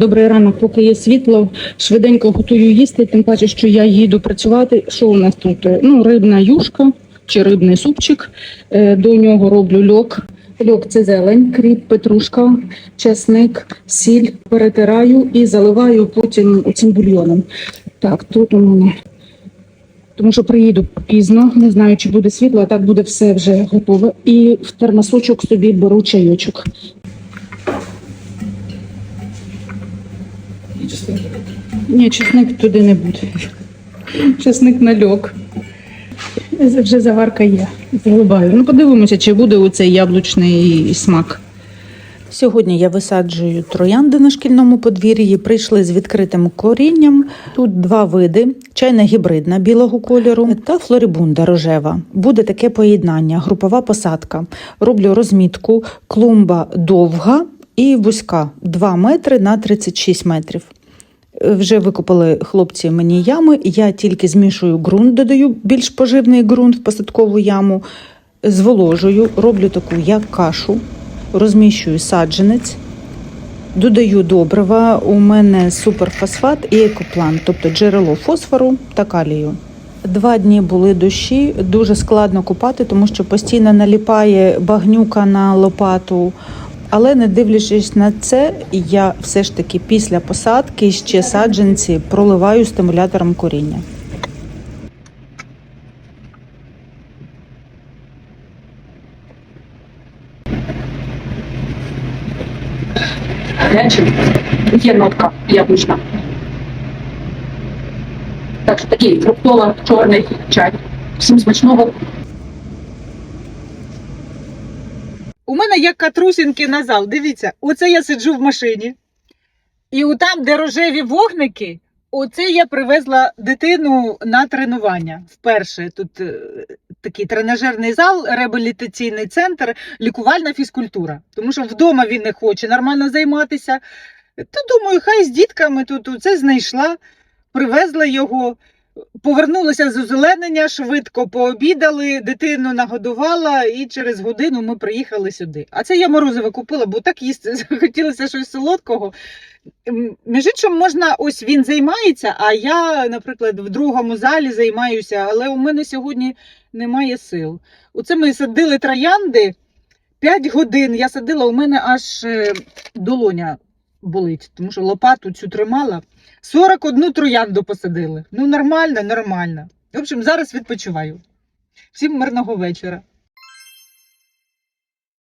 Добрий ранок, поки є світло, швиденько готую їсти, тим паче, що я їду працювати. Що у нас тут? Ну, рибна юшка чи рибний супчик. Е, До нього роблю льок. Льок це зелень, кріп, петрушка, чесник, сіль. Перетираю і заливаю потім цим бульйоном. Так, тут у мене. Тому що приїду пізно, не знаю, чи буде світло, а так буде все вже готове. І в термосочок собі беру чайочок. Ні, чесник туди не буде. Чесник нальок. Вже заварка є. Заливаю. Ну, подивимося, чи буде оцей яблучний смак. Сьогодні я висаджую троянди на шкільному подвір'ї. Прийшли з відкритим корінням. Тут два види: чайна гібридна білого кольору та флорибунда рожева. Буде таке поєднання, групова посадка. Роблю розмітку, клумба довга і вузька 2 метри на 36 метрів. Вже викопали хлопці мені ями. Я тільки змішую ґрунт, додаю більш поживний ґрунт в посадкову яму, зволожую, роблю таку як кашу, розміщую саджанець, додаю добрива. У мене суперфосфат і екоплан, тобто джерело фосфору та калію. Два дні були дощі, дуже складно купати, тому що постійно наліпає багнюка на лопату. Але не дивлячись на це, я все ж таки після посадки ще саджанці проливаю стимулятором коріння. є нотка яблучна. Так що такий фруктово-чорний чай. Всім смачного. У мене як катрусінки на зал. Дивіться, оце я сиджу в машині. І там, де рожеві вогники, оце я привезла дитину на тренування. Вперше тут е, такий тренажерний зал, реабілітаційний центр, лікувальна фізкультура. Тому що вдома він не хоче нормально займатися. То думаю, хай з дітками тут це знайшла, привезла його. Повернулася з озеленення, швидко пообідали, дитину нагодувала, і через годину ми приїхали сюди. А це я морозиво купила, бо так їсти захотілося щось солодкого. Між іншим, можна, ось він займається, а я, наприклад, в другому залі займаюся, але у мене сьогодні немає сил. Оце ми садили троянди 5 годин. Я садила, у мене аж е, долоня болить, тому що лопату цю тримала. 41 троянду посадили. Ну, нормально, нормально. В общем, зараз відпочиваю. Всім мирного вечора.